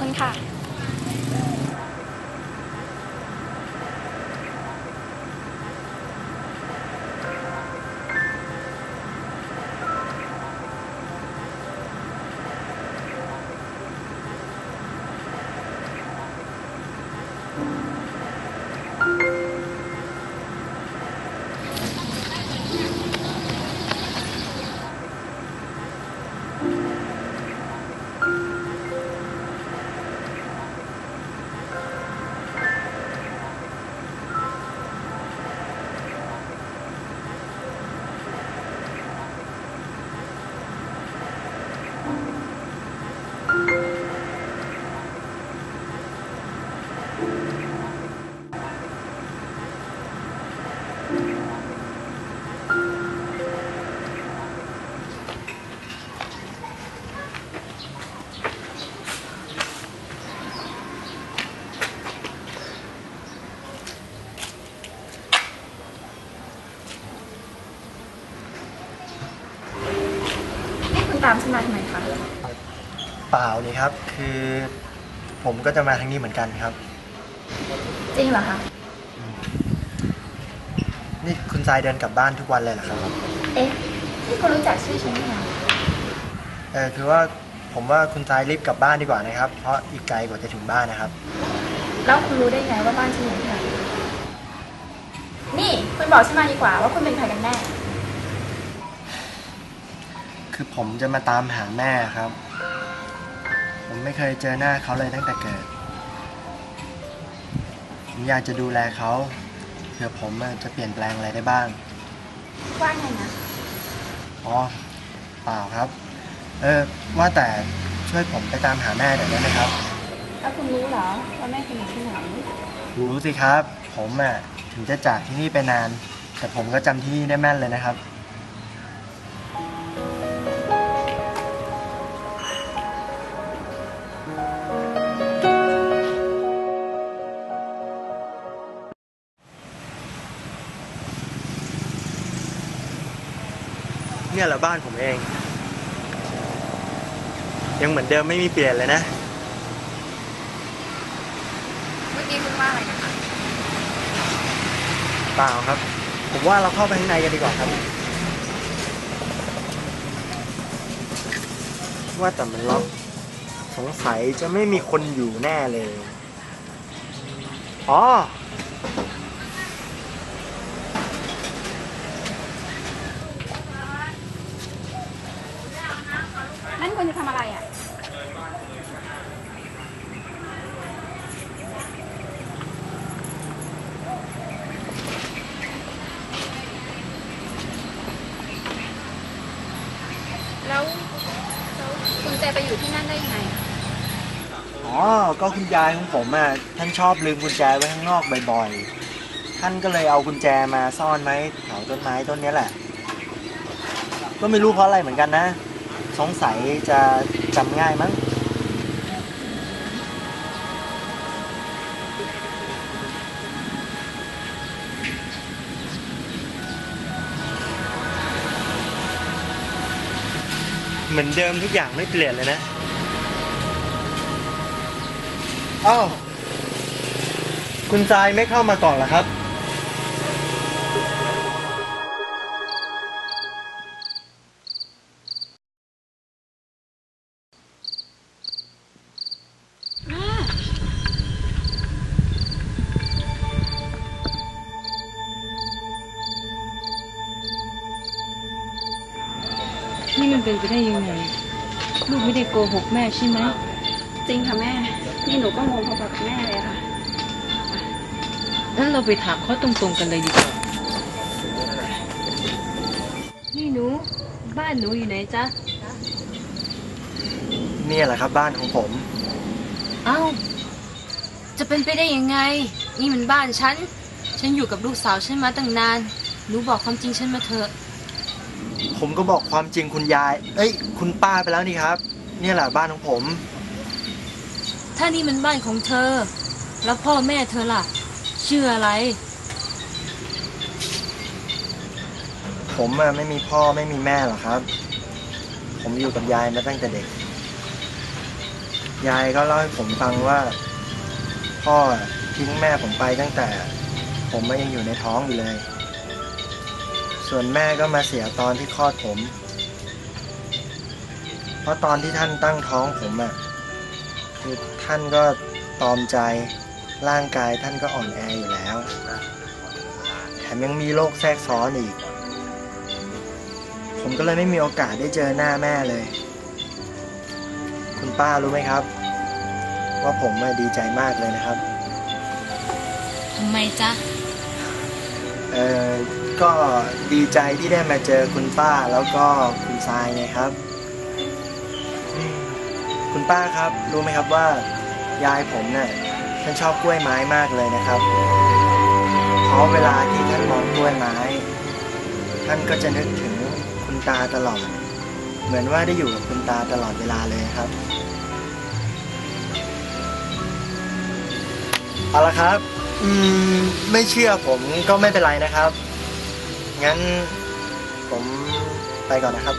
คุณค่ะามฉันมาทำไมคะเปล่านี่ครับ คือผมก็จะมาทางนี้เหมือนกันครับ จริงเหรอคะ นี่คุณทรายเดินกลับบ้านทุกวันเลยเหรอครับ เอ๊ะนี่คุณรู้จักชื่อฉันไหมคะเออคือว่าผมว่าคุณทรายรีบกลับบ้านดีกว่านะครับ เพราะอีกไกลกว่าจะถึงบ้านนะครับ แล้วคุณรู้ได้ไงว่าบ้านฉันอยู่ที่ไหนนี่คุณบอกฉันมาดีกว่าว่าคุณเป็นใครกันแน่ คือผมจะมาตามหาแม่ครับ ผมไม่เคยเจอหน้าเขาเลยตั้งแต่เกิด ผมอยากจะดูแลเขาเผื่อผมอะจะเปลี่ยนแปลงอะไรได้บ้าง ว่าไงนะ อ๋อ เปล่าครับ เออ ว่าแต่ช่วยผมไปตามหาแม่หน่อยได้ไหมครับ แล้วคุณรู้เหรอว่าแม่คุณอยู่ที่ไหนรู้สิครับ ผมอะถึงจะจากที่นี่ไปนาน แต่ผมก็จำที่นี่ได้แม่นเลยนะครับ เนี่ยแหละบ้านผมเอง ยังเหมือนเดิมไม่มีเปลี่ยนเลยนะ เมื่อกี้คุณว่าอะไรนะคะเปล่าครับ ผมว่าเราเข้าไปข้างในกันดีกว่าครับ ว่าแต่มันล็อกสงสัยจะไม่มีคนอยู่แน่เลย อ๋อ นั่นคุณจะทำอะไรอะ แล้ว แล้วคุณเจไปอยู่ที่นั่นได้ยังไงอะอ๋อ ก็คุณยายของผมอะท่านชอบลืมกุญแจไว้ข้างนอกบ่อยๆ ท่านก็เลยเอากุญแจมาซ่อนไว้แถวต้นไม้ต้นเนี้ยแหละ ก็ไม่รู้เพราะอะไรเหมือนกันนะ สงสัยจะจำง่ายมั้ง มือนเดิมทุกอย่างไม่เปลี่ยนเลยนะอ้าวคุณทรายไม่เข้ามาก่อนเหรอครับ หกแม่ใช่ไหมจริงค่ะแม่ นี่หนูก็งงพอๆกับแม่เลยค่ะงั้นเราไปถามเขาตรงๆกันเลยดีกว่า นี่หนู บ้านหนูอยู่ไหนจ๊ะ เนี่ยแหละครับบ้านของผม เอ้า จะเป็นไปได้ยังไง นี่มันบ้านฉัน ฉันอยู่กับลูกสาวฉันมาตั้งนาน หนูบอกความจริงฉันมาเถอะ ผมก็บอกความจริงคุณยาย เอ้ย คุณป้าไปแล้วนี่ครับ เนี่ยแหละบ้านของผม ถ้านี่มันบ้านของเธอ แล้วพ่อแม่เธอล่ะ ชื่ออะไร ผมอะไม่มีพ่อไม่มีแม่หรอกครับ ผมอยู่กับยายมาตั้งแต่เด็ก ยายก็เล่าให้ผมฟังว่า พ่อทิ้งแม่ผมไปตั้งแต่ ผมยังอยู่ในท้องอยู่เลย ส่วนแม่ก็มาเสียตอนที่คลอดผมเพ ราะตอนที่ท่านตั้งท้องผมอะ่ะคือท่านก็ตอมใจร่างกายท่านก็อ่อนแออยู่แล้ว แถมยังมีโรคแทรกซ้อนอีก ผมก็เลยไม่มีโอกาสได้เจอหน้าแม่เลย คุณป้ารู้ไหมครับ ว่าผมอะดีใจมากเลยนะครับทำไมจ๊ะ เออก็ดีใจที่ได้มาเจอคุณป้าแล้วก็คุณทรายไงครับอืมคุณ ป้าครับ รู้ไหมครับว่า ยายผมเนี่ยท่านชอบกล้วยไม้มากเลยนะครับเพราะเวลาที่ท่านมองกล้วยไม้ ท่านก็จะนึกถึงคุณตาตลอด เหมือนว่าได้อยู่กับคุณตาตลอดเวลาเลยครับเอาละครับ อืม ไม่เชื่อผมก็ไม่เป็นไรนะครับ งั้นผมไปก่อนนะครับ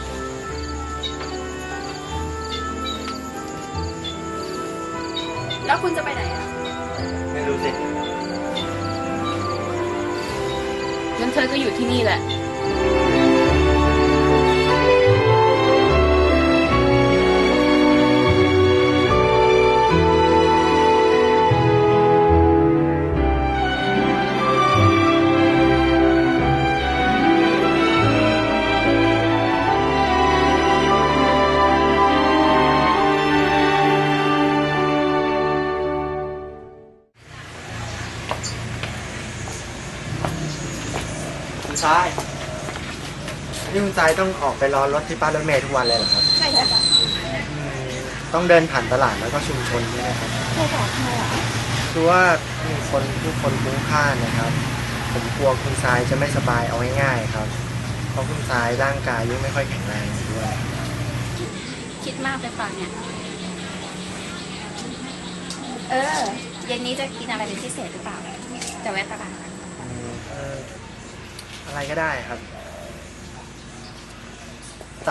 แล้วคุณจะไปไหนอะไม่รู้สิงั้นเธอก็อยู่ที่นี่แหละ ต้องออกไปรอรถที่ป้ายรถเมล์ทุกวันเลยเหรอครับ ใช่ค่ะอืมต้องเดินผ่านตลาดแล้วก็ชุมชนด้วยนะครับ ใช่ค่ะทำไมอะคือว่ามีคนผู้คนคุ้มค่านนะครับ ผมกลัวคุณทรายจะไม่สบายเอาง่ายๆครับ เพราะคุณทรายร่างกายยังไม่ค่อยแข็งแรงอยู่ด้วย คิดมากไปเปล่าเนี่ย เออ เย็นนี้จะกินอะไรเป็นพิเศษหรือเปล่า จะแวะตลาด อืมเอ่ออะไรก็ได้ครับ แ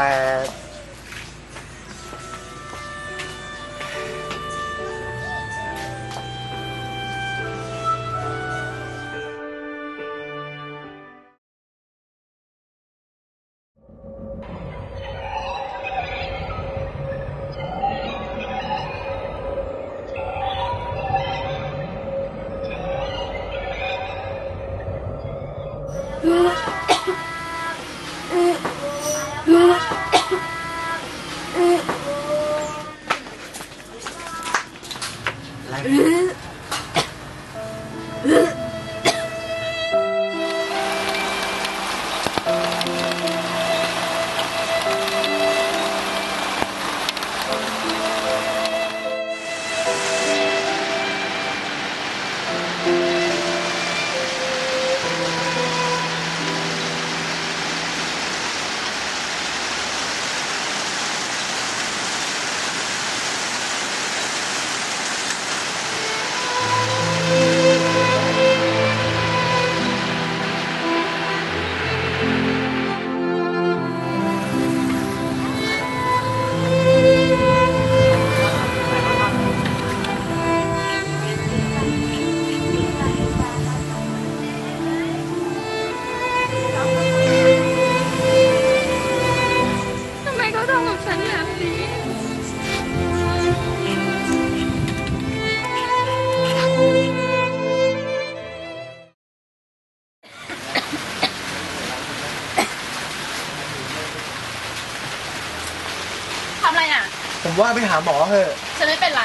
ผมว่าไปหาหมอเถอะ ฉันไม่เป็นไร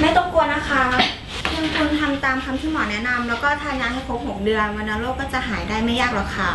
ไม่ต้องกลัวนะคะเพียงคุณทำตามคำที่หมอแนะนำแล้วก็ทานยาให้ครบ6เดือนวัณโรคก็จะหายได้ไม่ยากหรอกค่ะ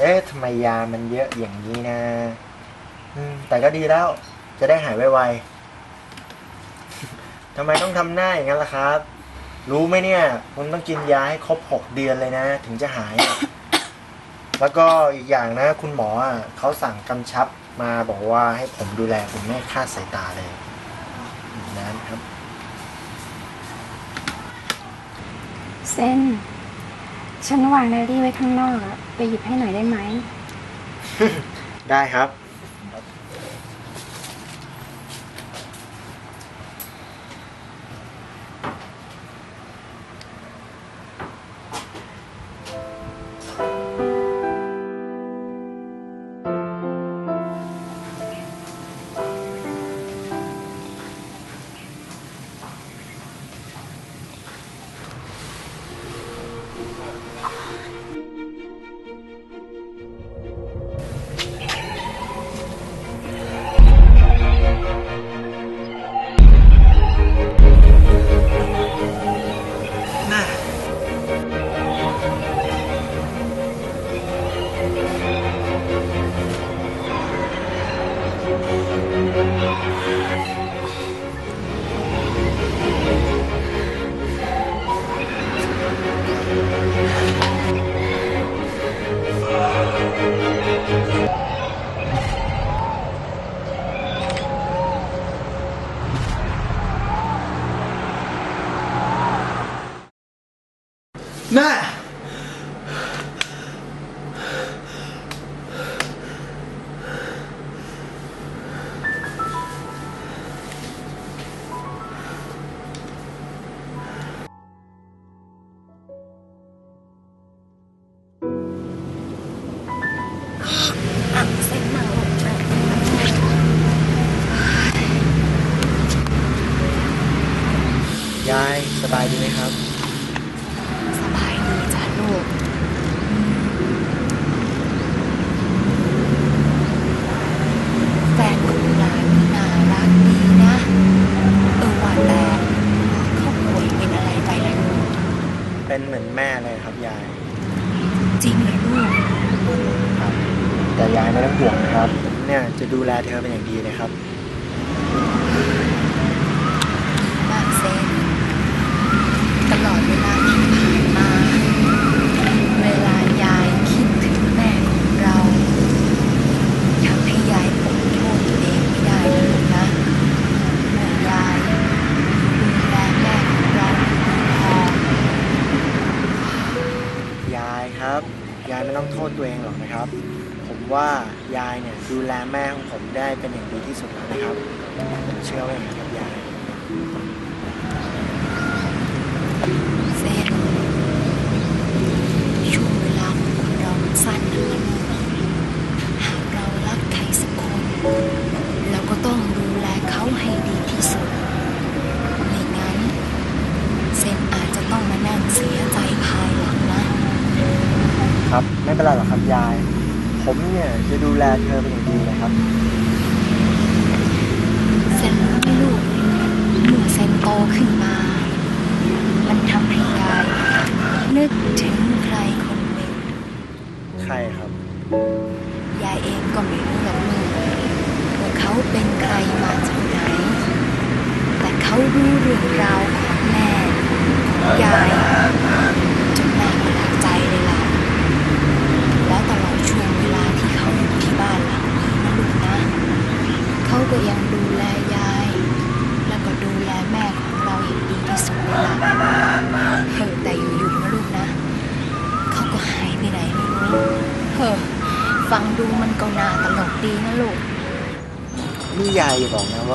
เอ๊ะทำไมยามันเยอะอย่างนี้นะแต่ก็ดีแล้ว จะได้หายไวๆทำไมต้องทำหน้าอย่างนั้นล่ะครับ รู้ไหมเนี่ยคุณต้องกินยาให้ครบหกเดือนเลยนะ ถึงจะหาย แล้วก็อีกอย่างนะ คุณหมออะเขาสั่งกำชับมาบอกว่าให้ผมดูแลคุณแม่คลาสายตาเลยอีกนานครับ เส้น ฉันวางไดอารี่ไว้ข้างนอกอะไปหยิบให้หน่อยได้ไหม ได้ครับ แม่ อย่างดีเลยครับ ไม่เป็นไรหรอกครับยาย ผมเนี่ยจะดูแลเธอเป็นอย่างดีเลยครับ เซนรู้ไหมลูกเมื่อเซนโตขึ้นมา มันทำให้ยายนึกถึงใครคนหนึ่งใครครับ ยายเองก็ไม่รู้หรอกลูกว่าเขาเป็นใครมาจากไหน แต่เขารู้เรื่องราวของแม่ของยาย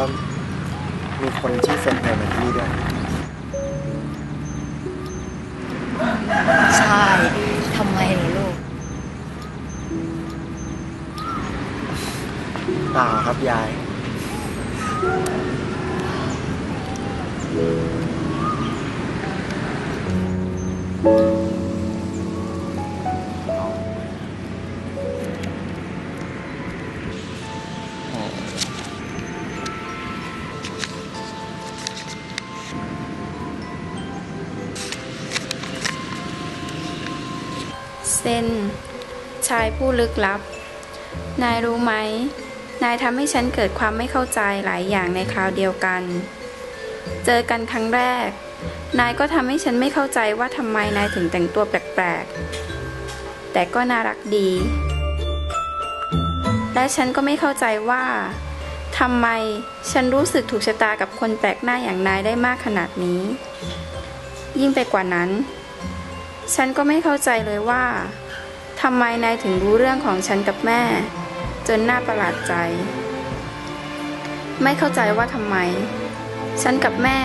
า ผู้ลึกลับ นายรู้ไหม นายทำให้ฉันเกิดความไม่เข้าใจหลายอย่างในคราวเดียวกัน เจอกันครั้งแรก นายก็ทำให้ฉันไม่เข้าใจว่าทำไมนายถึงแต่งตัวแปลกๆ แต่ก็น่ารักดี และฉันก็ไม่เข้าใจว่าทำไมฉันรู้สึกถูกชะตากับคนแปลกหน้าอย่างนายได้มากขนาดนี้ ยิ่งไปกว่านั้น ฉันก็ไม่เข้าใจเลยว่า ทำไมนายถึงรู้เรื่องของฉันกับแม่ จนน่าประหลาดใจ ไม่เข้าใจว่าทำไม ฉันกับแม่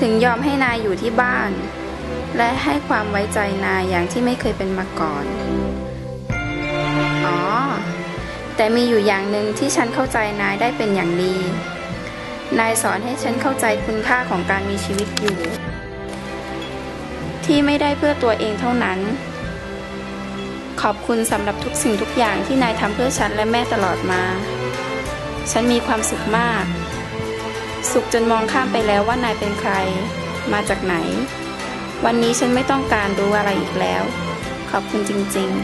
ถึงยอมให้นายอยู่ที่บ้าน และให้ความไว้ใจนายอย่างที่ไม่เคยเป็นมาก่อน อ๋อ แต่มีอยู่อย่างหนึ่งที่ฉันเข้าใจนายได้เป็นอย่างดี นายสอนให้ฉันเข้าใจคุณค่าของการมีชีวิตอยู่ ที่ไม่ได้เพื่อตัวเองเท่านั้น ขอบคุณสำหรับทุกสิ่งทุกอย่างที่นายทำเพื่อฉันและแม่ตลอดมา ฉันมีความสุขมาก สุขจนมองข้ามไปแล้วว่านายเป็นใคร มาจากไหน วันนี้ฉันไม่ต้องการรู้อะไรอีกแล้ว ขอบคุณจริง ๆ